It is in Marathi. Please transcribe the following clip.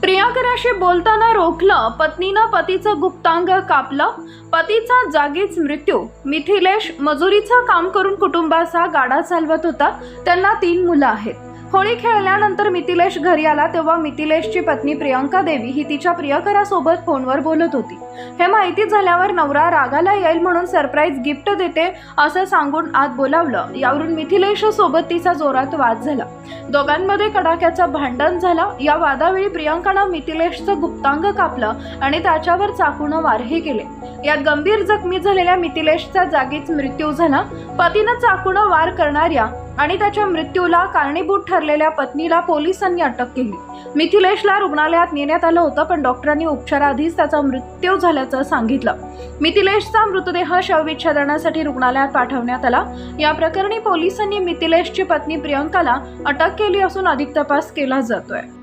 प्रियाकराशी बोलताना रोखलं पत्नीनं पतीचं गुप्तांग कापलं पतीचा जागीच मृत्यू. मिथिलेश मजुरीचं काम करून कुटुंबाचा गाडा चालवत होता. त्यांना तीन मुलं आहेत. होळी खेळल्यानंतर मिथिलेश घरी आला तेव्हा मिथिलेशची पत्नी प्रियंका देवी ही तिच्या प्रियकरासोबत फोनवर बोलत होती. हे माहिती झाल्यावर नवरा रागाला येईल म्हणून सरप्राईज गिफ्ट देते असं सांगून आत बोलावलं. यावरून मिथिलेश सोबत तिचा जोरात वाद झाला. दोघांमध्ये कडाक्याचं भांडण झालं. या वादावेळी प्रियंकानं मिथिलेशचं गुप्तांग कापलं आणि त्याच्यावर चाकूनं वारही केले. यात गंभीर जखमी झालेल्या मिथिलेशचा जागीच मृत्यू झाला. पतीनं चाकूनं वार करणाऱ्या आणि त्याच्या मृत्यूला कारणीभूत ठरलेल्या पत्नीला पोलिसांनी अटक केली. मिथिलेशला रुग्णालयात नेण्यात आलं होतं पण डॉक्टरांनी उपचाराआधीच त्याचा मृत्यू झाल्याचं सांगितलं. मिथिलेशचा मृतदेह शवविच्छेदनासाठी रुग्णालयात पाठवण्यात आला. या प्रकरणी पोलिसांनी मिथिलेशची पत्नी प्रियंकाला अटक केली असून अधिक तपास केला जातोय.